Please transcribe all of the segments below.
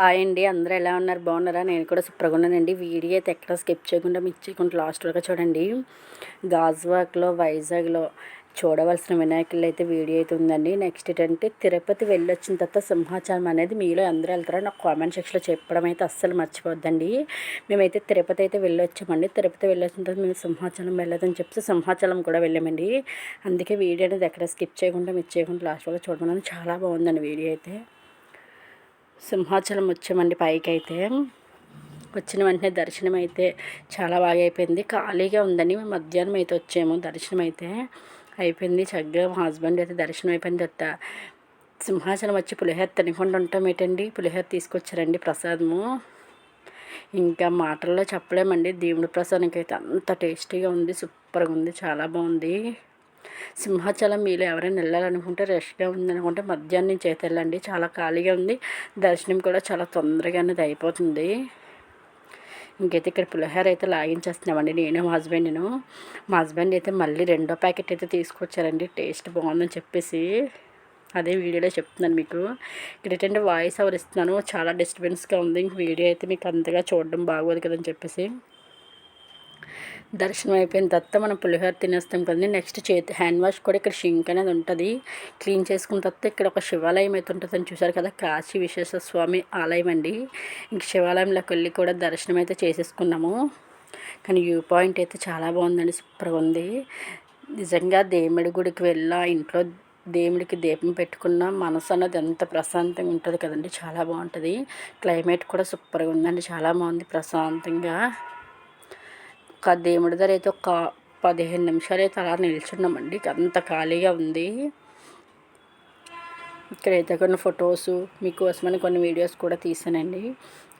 Hi అండి. అందరూ ఎలా ఉన్నారు? బాగున్నారా? నేను కూడా సూపర్గా ఉన్నానండి. వీడియో అయితే ఎక్కడ స్కిప్ చేయకుండా మిస్ చేయకుండా లాస్ట్ వరకు చూడండి. గాజువాక్లో వైజాగ్లో చూడవలసిన వినాయకులు అయితే వీడియో అయితే ఉందండి. నెక్స్ట్ ఏంటంటే తిరుపతి వెళ్ళొచ్చిన తర్వాత సింహాచలం అనేది మీలో అందరూ వెళ్తారో నాకు కామెంట్ సెక్షన్లో చెప్పడం అయితే అస్సలు మర్చిపోద్దండి మేమైతే తిరుపతి అయితే వెళ్ళొచ్చామండి. తిరుపతి వెళ్ళొచ్చిన తర్వాత మేము సింహాచలం వెళ్ళదని చెప్తే సింహాచలం కూడా వెళ్ళామండి. అందుకే వీడియో అనేది ఎక్కడ స్కిప్ చేయకుండా మిస్ చేయకుండా లాస్ట్ వరకు చూడమని చాలా బాగుందండి వీడియో అయితే. సింహాచలం వచ్చామండి పైకి అయితే వచ్చిన వెంటనే దర్శనం అయితే చాలా బాగా అయిపోయింది. ఖాళీగా ఉందని మేము మధ్యాహ్నం అయితే వచ్చాము దర్శనం అయితే. అయిపోయింది చక్కగా మా హస్బెండ్ అయితే దర్శనం అయిపోయింది తర్వాత సింహాచలం వచ్చి పులిహోర తినకుండా ఉంటాం ఏంటండి? పులిహోర తీసుకొచ్చారండి ప్రసాదము. ఇంకా మాటల్లో చెప్పలేమండి. దేవుడి ప్రసాదానికి అయితే అంత టేస్టీగా ఉంది సూపర్గా ఉంది చాలా బాగుంది. సింహాచలం మీరు ఎవరైనా వెళ్ళాలనుకుంటే రష్గా ఉందనుకుంటే మధ్యాహ్నం నుంచి అయితే వెళ్ళండి చాలా ఖాళీగా ఉంది. దర్శనం కూడా చాలా తొందరగా అనేది అయిపోతుంది. ఇంకైతే ఇక్కడ పులిహోర అయితే లాగించేస్తున్నామండి. నేను మా హస్బెండ్ను మా హస్బెండ్ అయితే మళ్ళీ రెండో ప్యాకెట్ అయితే తీసుకొచ్చారండి. టేస్ట్ బాగుందని చెప్పేసి అదే వీడియోలో చెప్తున్నాను మీకు. ఇక్కడ ఏంటంటే వాయిస్ ఓవర్ ఇస్తున్నాను. చాలా డిస్టర్బెన్స్గా ఉంది. ఇంక వీడియో అయితే మీకు అంతగా చూడడం బాగోదు కదని చెప్పేసి. దర్శనం అయిపోయిన తర్వాత మనం పులిహోర తినేస్తాం కదండి. నెక్స్ట్ చేతి హ్యాండ్ వాష్ కూడా ఇక్కడ షింక్ అనేది ఉంటుంది. క్లీన్ చేసుకున్న తర్వాత ఇక్కడ ఒక శివాలయం అయితే ఉంటుందని చూసారు కదా కాశీ విశ్వేశ్వర స్వామి ఆలయం అండి. ఇంక శివాలయంలోకి వెళ్ళి కూడా దర్శనం అయితే చేసేసుకున్నాము. కానీ వ్యూ పాయింట్ అయితే చాలా బాగుందండి సూపర్గా ఉంది. నిజంగా దేవుడి గుడికి వెళ్ళా ఇంట్లో దేవుడికి దీపం పెట్టుకున్న మనసు అన్నది ఎంత ప్రశాంతంగా ఉంటుంది కదండి. చాలా బాగుంటుంది. క్లైమేట్ కూడా సూపర్గా ఉందండి. చాలా బాగుంది ప్రశాంతంగా. ఒక దేవుడి దగ్గర అయితే ఒక పదిహేను నిమిషాలు అయితే అలా నిల్చున్నామండి. అంత ఖాళీగా ఉంది. ఇక్కడైతే కొన్ని ఫొటోస్ మీకోసమని కొన్ని వీడియోస్ కూడా తీసానండి.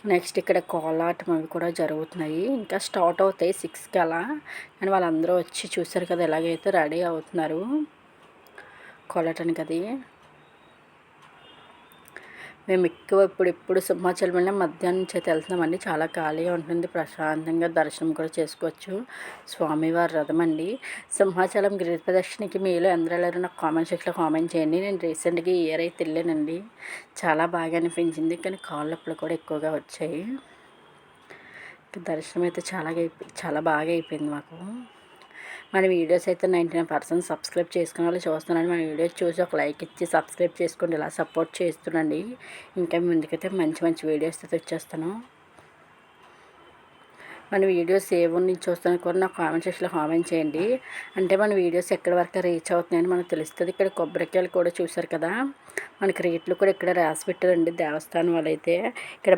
నెక్స్ట్ ఇక్కడ కోలాటం అవి కూడా జరుగుతున్నాయి. ఇంకా స్టార్ట్ అవుతాయి సిక్స్కి అలా. కానీ వాళ్ళందరూ వచ్చి చూసారు కదా ఎలాగైతే రెడీ అవుతున్నారు. కోలాటానికి అది మేము ఎక్కువ ఇప్పుడు ఇప్పుడు సింహాచలం వెళ్ళిన మధ్యాహ్నం నుంచి అయితే వెళ్తున్నామండి. చాలా ఖాళీగా ఉంటుంది. ప్రశాంతంగా దర్శనం కూడా చేసుకోవచ్చు. స్వామివారి రథం అండి. సింహాచలం గిరి ప్రదర్శనకి మీలో అందరూ వెళ్ళారో నాకు కామెంట్ సెక్షన్లో కామెంట్ చేయండి. నేను రీసెంట్గా ఇయర్ అయితే వెళ్ళానండి. చాలా బాగా అనిపించింది. కానీ కాళ్ళప్పుడు కూడా ఎక్కువగా వచ్చాయి. దర్శనం అయితే చాలా చాలా బాగా అయిపోయింది మాకు. మన వీడియోస్ అయితే నైంటీ నైన్ పర్సెంట్ సబ్స్క్రైబ్ చేసుకున్న వాళ్ళు చూస్తున్నాను మన వీడియోస్ చూసి ఒక లైక్ ఇచ్చి సబ్స్క్రైబ్ చేసుకోండి ఇలా సపోర్ట్ చేస్తుండండి ఇంకా ముందుకైతే మంచి మంచి వీడియోస్ అయితే వచ్చేస్తాను మన వీడియోస్ ఏ నుంచి చూస్తాను కూడా నాకు కామెంట్ సెక్షన్లో కామెంట్ చేయండి. అంటే మన వీడియోస్ ఎక్కడి వరకు రీచ్ అవుతున్నాయని మనకు తెలుస్తుంది. ఇక్కడ కొబ్బరికాయలు కూడా చూసారు కదా. మనకి రేట్లు కూడా ఇక్కడ రాసి పెట్టారండి దేవస్థానం వాళ్ళైతే ఇక్కడ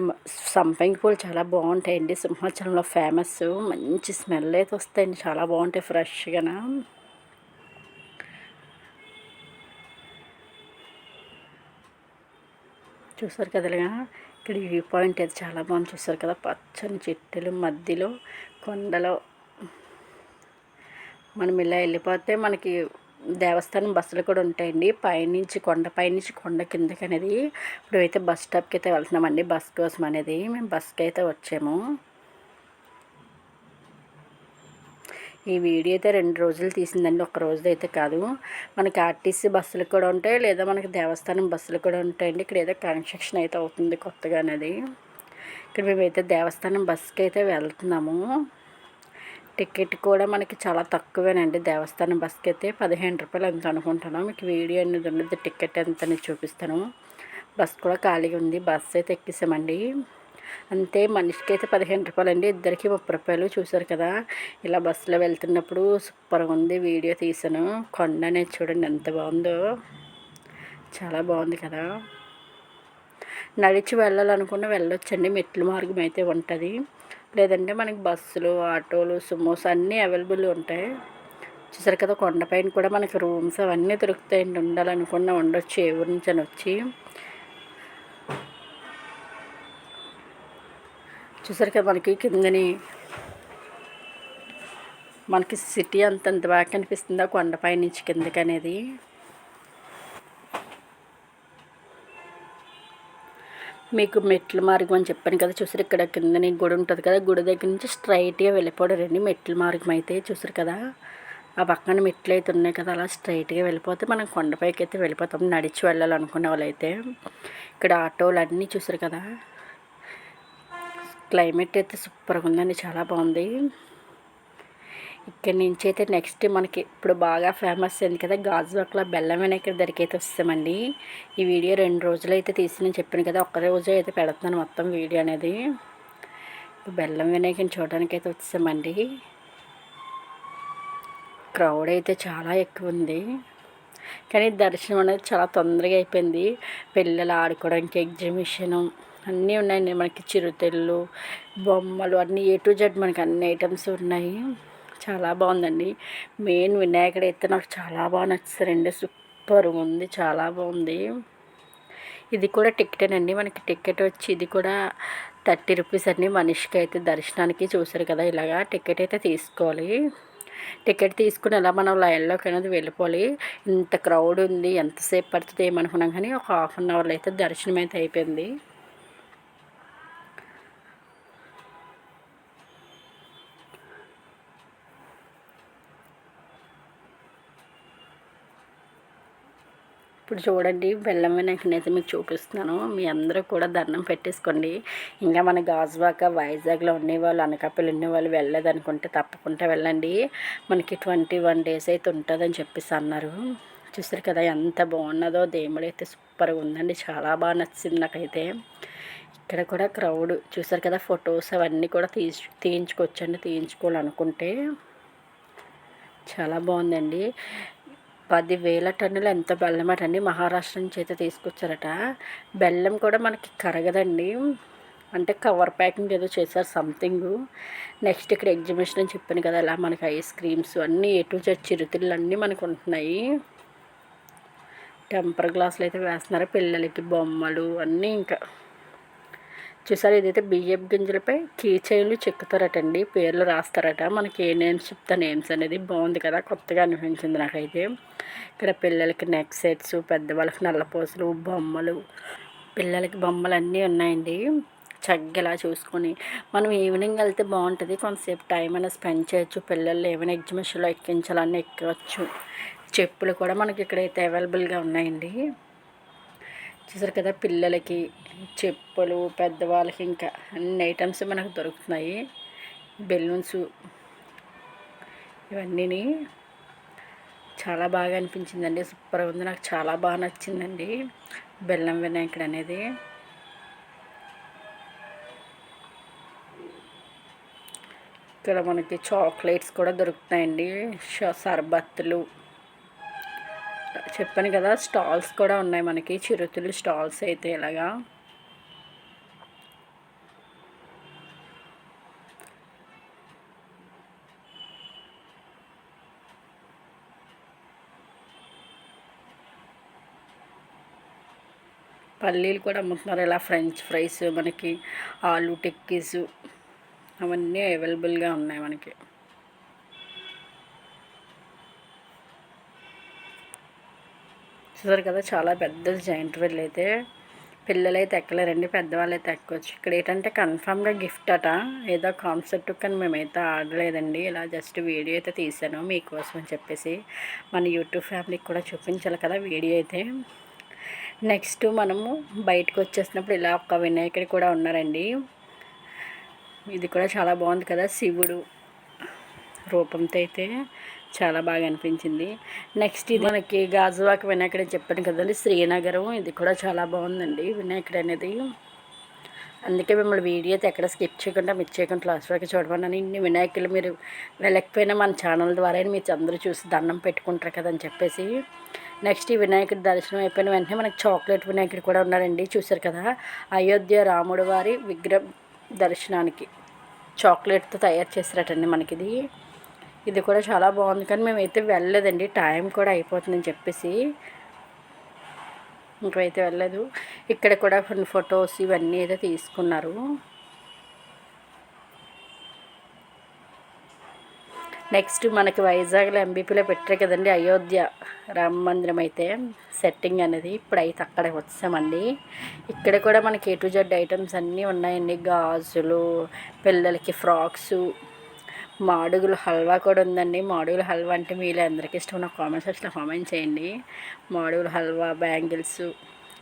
సంపంగి పూలు చాలా బాగుంటాయండి. సింహాచలంలో ఫేమస్ మంచి స్మెల్ అయితే వస్తాయండి. చాలా బాగుంటాయి ఫ్రెష్గా చూసారు కదా ఇక్కడ వ్యూ పాయింట్ అయితే చాలా బాగుంది. చూసారు కదా? పచ్చని చెట్టులు మధ్యలో కొండలో. మనం ఇలా వెళ్ళిపోతే మనకి దేవస్థానం బస్సులు కూడా ఉంటాయండి. పైనుంచి కొండ పైనుంచి కొండ కిందకి అనేది ఇప్పుడైతే బస్ స్టాప్కి అయితే వెళ్తున్నామండి. బస్ కోసం అనేది మేము బస్కి అయితే వచ్చాము. ఈ వీడియో అయితే రెండు రోజులు తీసిందండి. ఒక రోజు అయితే కాదు. మనకి ఆర్టీసీ బస్సులు కూడా ఉంటాయి లేదా మనకి దేవస్థానం బస్సులు కూడా ఉంటాయండి. ఇక్కడ ఏదో కన్స్ట్రక్షన్ అయితే అవుతుంది కొత్తగా అనేది. ఇక్కడ మేమైతే దేవస్థానం బస్సుకి అయితే వెళ్తున్నాము. టికెట్ కూడా మనకి చాలా తక్కువేనండి. దేవస్థానం బస్కి అయితే పదిహేను రూపాయలు ఎంత అనుకుంటాను మీకు వీడియో అనేది ఉన్నది టికెట్ ఎంత చూపిస్తాను. బస్ కూడా ఖాళీగా ఉంది. బస్ అయితే ఎక్కేసామండి. అంతే మనిషికి అయితే పదిహేను రూపాయలు అండి ఇద్దరికి ముప్పై రూపాయలు చూసారు కదా. ఇలా బస్సులో వెళ్తున్నప్పుడు సూపర్గా ఉంది వీడియో తీసాను కొండ అనేది చూడండి ఎంత బాగుందో. చాలా బాగుంది కదా. నడిచి వెళ్ళాలనుకున్న వెళ్ళొచ్చండి. మెట్ల మార్గం అయితే ఉంటుంది. లేదంటే మనకి బస్సులు ఆటోలు సుమోస్ అన్నీ అవైలబుల్ ఉంటాయి. చూసారు కదా కొండపైన కూడా మనకి రూమ్స్ అవన్నీ దొరుకుతాయండి. ఉండాలనుకున్న ఉండొచ్చు. ఏ ఊరి నుంచి అని వచ్చి. చూసారు కదా మనకి కిందని మనకి సిటీ అంతంత బాగా బాగా కనిపిస్తుందా కొండపై నుంచి కిందకి అనేది. మీకు మెట్ల మార్గం అని చెప్పాను కదా చూసారు ఇక్కడ కిందని గుడి ఉంటుంది కదా గుడి దగ్గర నుంచి స్ట్రైట్గా వెళ్ళిపోవడండి మెట్ల మార్గం అయితే చూసారు కదా ఆ పక్కన మెట్లు అయితే ఉన్నాయి కదా అలా స్ట్రైట్గా వెళ్ళిపోతే మనం కొండపైకి అయితే వెళ్ళిపోతాం. నడిచి వెళ్ళాలనుకునే వాళ్ళైతే. ఇక్కడ ఆటోలు అన్నీ చూసారు కదా క్లైమేట్ అయితే సూపర్గా ఉందండి చాలా బాగుంది. ఇక్కడ నుంచి అయితే నెక్స్ట్ మనకి ఇప్పుడు బాగా ఫేమస్ అయింది కదా గాజువాక్లో బెల్లం వినాయకుడి దగ్గరికి అయితే వస్తామండి. ఈ వీడియో రెండు రోజులు అయితే తీసి నేను చెప్పాను కదా ఒక్క రోజే అయితే పెడుతున్నాను మొత్తం వీడియో అనేది. బెల్లం వినాయకుని చూడడానికి అయితే వచ్చామండి. క్రౌడ్ అయితే చాలా ఎక్కువ ఉంది. కానీ దర్శనం అనేది చాలా తొందరగా అయిపోయింది. పిల్లలు ఆడుకోవడానికి ఎగ్జిబిషను అన్నీ ఉన్నాయండి మనకి చిరుతెళ్ళు బొమ్మలు అన్నీ ఏ టు జెడ్ మనకి అన్ని ఐటమ్స్ ఉన్నాయి. చాలా బాగుందండి. మెయిన్ వినాయకుడు అయితే నాకు చాలా బాగా నచ్చారండి సూపర్ ఉంది చాలా బాగుంది. ఇది కూడా టికెటేనండి మనకి టికెట్ వచ్చి ఇది కూడా థర్టీ రూపీస్ అండి. మనిషికి అయితే దర్శనానికి చూసారు కదా ఇలాగా టికెట్ అయితే తీసుకోవాలి. టికెట్ తీసుకుని ఎలా మనం లైన్లోకి అనేది వెళ్ళిపోవాలి. ఇంత క్రౌడ్ ఉంది ఎంతసేపు పడుతుంది ఏమనుకున్నాం కానీ ఒక హాఫ్ అన్ అవర్లో అయితే దర్శనం అయితే అయిపోయింది. ఇప్పుడు చూడండి బెల్లం వినాయకుని అయితే మీకు చూపిస్తున్నాను. మీ అందరూ కూడా దండం పెట్టేసుకోండి. ఇంకా మన గాజువాక వైజాగ్లో ఉండేవాళ్ళు అనకాపల్లి ఉండేవాళ్ళు వెళ్ళలేదు అనుకుంటే తప్పకుండా వెళ్ళండి. మనకి ట్వంటీ వన్ డేస్ అయితే ఉంటుందని చెప్పేసి అన్నారు. చూసారు కదా ఎంత బాగున్నదో దేవుడు అయితే సూపర్గా ఉందండి. చాలా బాగా నచ్చింది నాకైతే. ఇక్కడ కూడా క్రౌడ్ చూసారు కదా ఫొటోస్ అవన్నీ కూడా తీసి తీయించుకోవచ్చండి తీయించుకోవాలనుకుంటే. చాలా బాగుందండి. పదివేల టన్నులు ఎంత బెల్లం అండి మహారాష్ట్ర నుంచి అయితే తీసుకొచ్చారట. బెల్లం కూడా మనకి కరగదండి. అంటే కవర్ ప్యాకింగ్ ఏదో చేశారు సంథింగ్. నెక్స్ట్ ఇక్కడ ఎగ్జిబిషన్ అని చెప్పాను కదా అలా మనకి ఐస్ క్రీమ్స్ అన్నీ ఎటు చిరుతిళ్ళు అన్నీ మనకు ఉంటున్నాయి. టెంపర్ గ్లాసులు అయితే వేస్తున్నారు పిల్లలకి బొమ్మలు అన్నీ ఇంకా. చూసారు? ఇదైతే బియ్యపు గింజలపై కీ చైన్లు చెక్కుతారటండి. పేర్లు రాస్తారట. మనకి ఏ నేమ్స్ చెప్తా నేమ్స్ అనేది బాగుంది కదా. కొత్తగా అనిపించింది నాకైతే. ఇక్కడ పిల్లలకి నెక్ సెట్స్ పెద్దవాళ్ళకి నల్లపూసలు బొమ్మలు పిల్లలకి బొమ్మలు అన్నీ ఉన్నాయండి. చక్కగా చూసుకొని మనం ఈవినింగ్ వెళ్తే బాగుంటుంది. కొంతసేపు టైం అయినా స్పెండ్ చేయొచ్చు. పిల్లలు ఏమైనా ఎగ్జిబిషన్లో ఎక్కించాలని ఎక్కవచ్చు. చెప్పులు కూడా మనకి ఇక్కడైతే అవైలబుల్గా ఉన్నాయండి. చూసారు కదా పిల్లలకి చెప్పులు పెద్దవాళ్ళకి ఇంకా అన్ని ఐటమ్స్ మనకు దొరుకుతున్నాయి. బెలూన్స్ ఇవన్నీ చాలా బాగా అనిపించిందండి. సూపర్గా ఉంది. నాకు చాలా బాగా నచ్చిందండి. బెల్లం వినాయకుడు అనేది. ఇక్కడ మనకి చాక్లెట్స్ కూడా దొరుకుతాయండి సర్బత్తులు చెప్పాను కదా స్టాల్స్ కూడా ఉన్నాయి మనకి. చిరుతులు స్టాల్స్ అయితే ఇలాగా. పల్లీలు కూడా అమ్ముతున్నారు. ఇలా ఫ్రెంచ్ ఫ్రైస్ మనకి ఆలు టిక్కీస్ అవన్నీ అవైలబుల్గా ఉన్నాయి మనకి. చూసారు కదా చాలా పెద్ద జాయింట్ వీల్ అయితే పిల్లలు అయితే ఎక్కలేరండి పెద్దవాళ్ళు అయితే ఎక్కొచ్చు. ఇక్కడ ఏంటంటే కన్ఫామ్గా గిఫ్ట్ అట. ఏదో కాన్సెప్ట్ కానీ మేమైతే ఆడలేదండి. ఇలా జస్ట్ వీడియో అయితే తీసాను మీకోసం అని చెప్పేసి. మన యూట్యూబ్ ఫ్యామిలీకి కూడా చూపించాలి కదా వీడియో అయితే. నెక్స్ట్ మనము బయటకు వచ్చేసినప్పుడు ఇలా ఒక వినాయకుడు కూడా ఉన్నారండి. ఇది కూడా చాలా బాగుంది కదా శివుడు రూపంతో అయితే. చాలా బాగా అనిపించింది. నెక్స్ట్ ఇది మనకి గాజువాక వినాయకుడు చెప్పాను కదండి శ్రీనగరం. ఇది కూడా చాలా బాగుందండి వినాయకుడు అనేది. అందుకే మిమ్మల్ని వీడియో అయితే ఎక్కడ స్కిప్ చేయకుండా మిస్ చేయకుండా లాస్ట్ వరకు చూడమన్నాను ఇన్ని వినాయకులు మీరు వెళ్ళకపోయినా మన ఛానల్ ద్వారా మీరు అందరూ చూసి దండం పెట్టుకుంటారు కదని చెప్పేసి. నెక్స్ట్ ఈ వినాయకుడి దర్శనం అయిపోయిన వెంటనే మనకి చాక్లెట్ వినాయకుడు కూడా ఉన్నారండి చూసారు కదా? అయోధ్య రాముడు వారి విగ్రహం దర్శనానికి చాక్లెట్తో తయారు చేశారటండి మనకి ఇది కూడా చాలా బాగుంది. కానీ మేమైతే వెళ్ళలేదండి. టైం కూడా అయిపోతుందని చెప్పేసి. ఇంకైతే వెళ్ళలేదు. ఇక్కడ కూడా కొన్ని ఫొటోస్ ఇవన్నీ అయితే తీసుకున్నారు. నెక్స్ట్ మనకి వైజాగ్లో ఎంబీపీలో పెట్టారు కదండి అయోధ్య రామ మందిరం అయితే. సెట్టింగ్ అనేది ఇప్పుడైతే అయితే అక్కడ వచ్చామండి. ఇక్కడ కూడా మనకి ఏ టు జెడ్ ఐటమ్స్ అన్నీ ఉన్నాయండి. గాజులు పిల్లలకి ఫ్రాక్స్ మాడుగుల హల్వా కూడా ఉందండి. మాడుగుల హల్వా అంటే మీలో అందరికీ ఇష్టం నా కామెంట్ సెక్షన్లో కామెంట్ చేయండి. మాడుగుల హల్వా బ్యాంగిల్స్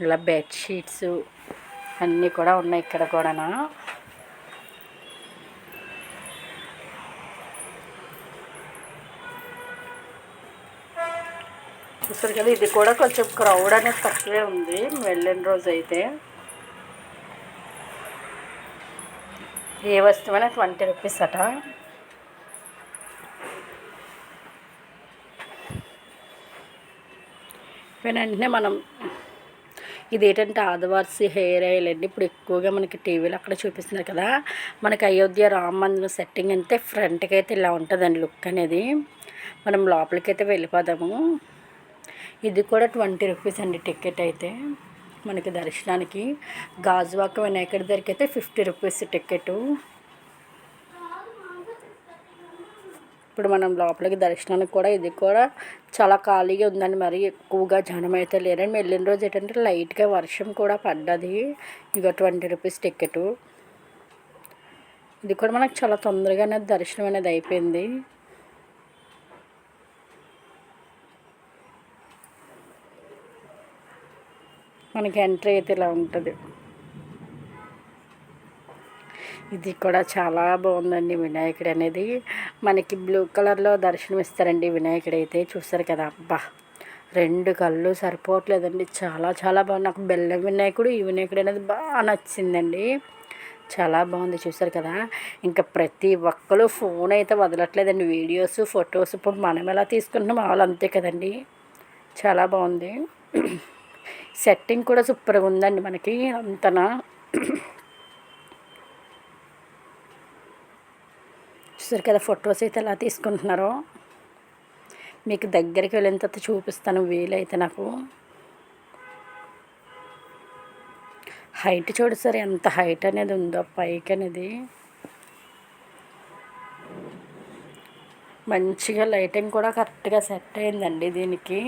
ఇలా బెడ్షీట్స్ అన్నీ కూడా ఉన్నాయి ఇక్కడ కూడా చూస్తారు కదా ఇది కూడా కొంచెం క్రౌడ్ అనేది తక్కువే ఉంది. వెళ్ళిన రోజు అయితే. ఏ వస్తువు అయినా ట్వంటీ రూపీస్ అట. వెంటనే మనం ఇది ఏంటంటే ఆదివాసి హెయిర్ ఆయిల్ అండి. ఇప్పుడు ఎక్కువగా మనకి టీవీలో అక్కడ చూపిస్తున్నారు కదా. మనకి అయోధ్య రామ మందిరం సెట్టింగ్ అంటే ఫ్రంట్కి అయితే ఇలా ఉంటుందండి లుక్ అనేది. మనం లోపలికి అయితే వెళ్ళిపోదాము. ఇది కూడా ట్వంటీ రూపీస్ అండి టికెట్ అయితే మనకి దర్శనానికి. గాజువాక వినాయకుడి దగ్గరికి అయితే ఫిఫ్టీ రూపీస్ టికెట్. ఇప్పుడు మనం లోపలికి దర్శనానికి కూడా ఇది కూడా చాలా ఖాళీగా ఉందండి. మరి ఎక్కువగా జనం అయితే లేరండి. వెళ్ళిన రోజు ఏంటంటే లైట్గా వర్షం కూడా పడ్డది. ఇక ట్వంటీ రూపీస్ టికెట్ ఇది కూడా మనకు చాలా తొందరగానే దర్శనం అనేది అయిపోయింది. మనకి ఎంట్రీ అయితే ఇలా ఉంటుంది. ఇది కూడా చాలా బాగుందండి వినాయకుడు అనేది. మనకి బ్లూ కలర్లో దర్శనం ఇస్తారండి వినాయకుడు అయితే. చూస్తారు కదా అబ్బా! రెండు కళ్ళు సరిపోవట్లేదండి. చాలా చాలా బాగుంది. నాకు బెల్లం వినాయకుడు ఈ వినాయకుడు అనేది బాగా నచ్చిందండి. చాలా బాగుంది చూసారు కదా. ఇంకా ప్రతి ఒక్కరు ఫోన్ అయితే వదలట్లేదండి. వీడియోస్ ఫొటోస్ ఇప్పుడు మనం ఎలా తీసుకుంటున్నాం వాళ్ళు అంతే కదండి. చాలా బాగుంది. సెట్టింగ్ కూడా సూపర్గా ఉందండి మనకి అంతనా. చూసారు కదా ఫొటోస్ అయితే ఎలా తీసుకుంటున్నారో. మీకు దగ్గరికి వెళ్ళిన తర్వాత చూపిస్తాను వీలైతే నాకు. హైట్ చూడు సార్ ఎంత హైట్ అనేది ఉందో పైకి అనేది. మంచిగా లైటింగ్ కూడా కరెక్ట్గా సెట్ అయిందండి దీనికి.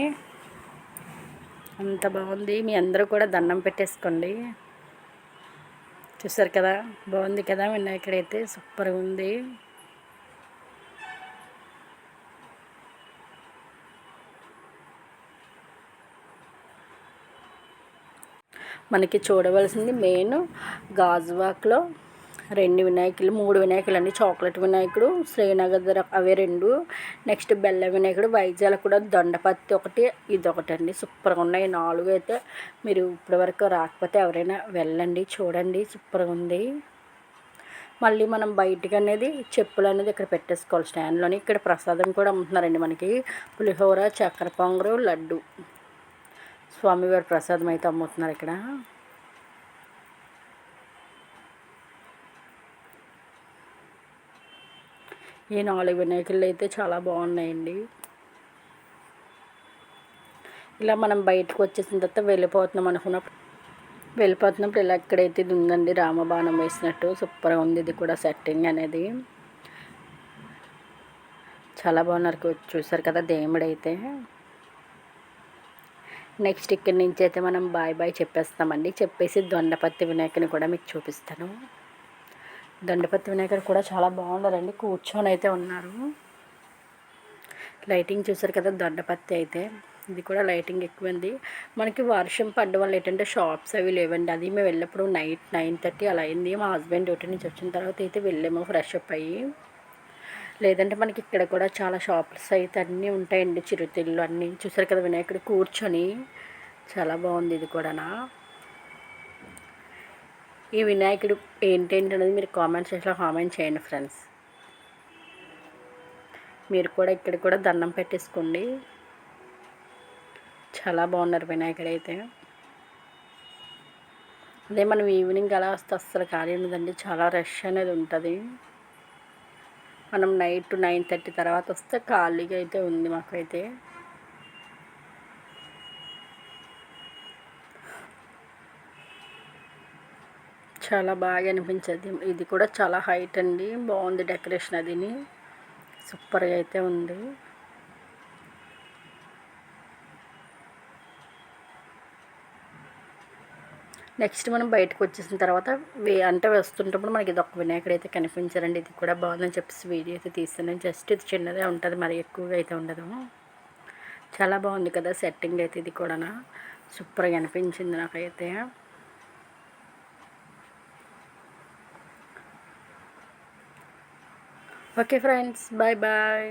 అంత బాగుంది. మీ అందరూ కూడా దండం పెట్టేసుకోండి. చూసారు కదా? బాగుంది కదా వినాయకుడైతే? సూపర్గా ఉంది. మనకి చూడవలసింది మెయిన్ గాజువాక్లో రెండు వినాయకులు మూడు వినాయకులు అండి. చాక్లెట్ వినాయకుడు శ్రీనగర్ అవి అవే రెండు. నెక్స్ట్ బెల్ల వినాయకుడు వైజాగ్ కూడా దొండపత్తి ఒకటి ఇది అండి. సూపర్గా ఉన్నాయి. నాలుగు అయితే మీరు ఇప్పటివరకు రాకపోతే ఎవరైనా వెళ్ళండి చూడండి. సూపర్గా ఉంది. మళ్ళీ మనం బయటికి అనేది చెప్పులు అనేది ఇక్కడ పెట్టేసుకోవాలి. స్టాండ్లోని ఇక్కడ ప్రసాదం కూడా అమ్ముతున్నారండి మనకి. పులిహోర చక్కెర పొంగరు లడ్డు. స్వామివారి ప్రసాదం అయితే అమ్ముతున్నారు ఇక్కడ. ఈ నాలుగు వినాయకులు అయితే చాలా బాగున్నాయండి. ఇలా మనం బయటకు వచ్చేసిన తర్వాత వెళ్ళిపోతున్నాం అనుకున్నప్పుడు వెళ్ళిపోతున్నప్పుడు ఇలా ఎక్కడైతే ఇది ఉందండి రామబాణం వేసినట్టు. సూపర్గా ఉంది ఇది కూడా సెట్టింగ్ అనేది. చాలా బాగున్నారు చూసారు కదా దేవుడైతే. నెక్స్ట్ ఇక్కడి నుంచి అయితే మనం బాయ్ బాయ్ చెప్పేస్తామండి. చెప్పేసి దొండపత్తి వినాయకుని కూడా మీకు చూపిస్తాను. దొండపత్తి వినాయకుడు కూడా చాలా బాగున్నారండి. కూర్చొని అయితే ఉన్నారు. లైటింగ్ చూసారు కదా దొండపత్తి అయితే. ఇది కూడా లైటింగ్ ఎక్కువ ఉంది మనకి వర్షం పడ్డ వల్ల ఏంటంటే షాప్స్ అవి లేవండి. అది మేము వెళ్ళినప్పుడు నైట్ నైన్ థర్టీ అలా అయింది. మా హస్బెండ్ డ్యూటీ నుంచి వచ్చిన తర్వాత అయితే వెళ్ళాము. ఫ్రెష్ అప్ అయ్యి. లేదంటే మనకి ఇక్కడ కూడా చాలా షాప్స్ అయితే అన్నీ ఉంటాయండి చిరుతిళ్ళు అన్నీ. చూసారు కదా వినాయకుడు కూర్చొని. చాలా బాగుంది ఇది కూడానా. ఈ వినాయకుడు ఏంటేంటి అనేది మీరు కామెంట్ సెక్షన్లో కామెంట్ చేయండి ఫ్రెండ్స్. మీరు కూడా ఇక్కడ కూడా దండం పెట్టేసుకోండి. చాలా బాగున్నారు వినాయకుడు అయితే. అదే మనం ఈవినింగ్ అలా వస్తే అస్సలు ఖాళీ ఉండదండి. చాలా రష్ అనేది ఉంటుంది. మనం నైట్ నైన్ థర్టీ తర్వాత వస్తే ఖాళీగా అయితే ఉంది మాకైతే. చాలా బాగా అనిపించేది. ఇది కూడా చాలా హైట్ అండి. బాగుంది డెకరేషన్ అదిని. సూపర్గా అయితే ఉంది. నెక్స్ట్ మనం బయటకు వచ్చేసిన తర్వాత వే అంటే వస్తుంటప్పుడు మనకి ఇది ఒక వినాయకుడు అయితే కనిపించారండి. ఇది కూడా బాగుందని చెప్పేసి వీడియో అయితే తీస్తాను జస్ట్ ఇది చిన్నదే ఉంటుంది మరి ఎక్కువగా అయితే ఉండదు. చాలా బాగుంది కదా సెట్టింగ్ అయితే ఇది కూడా సూపర్గా అనిపించింది నాకైతే. Okay friends bye bye.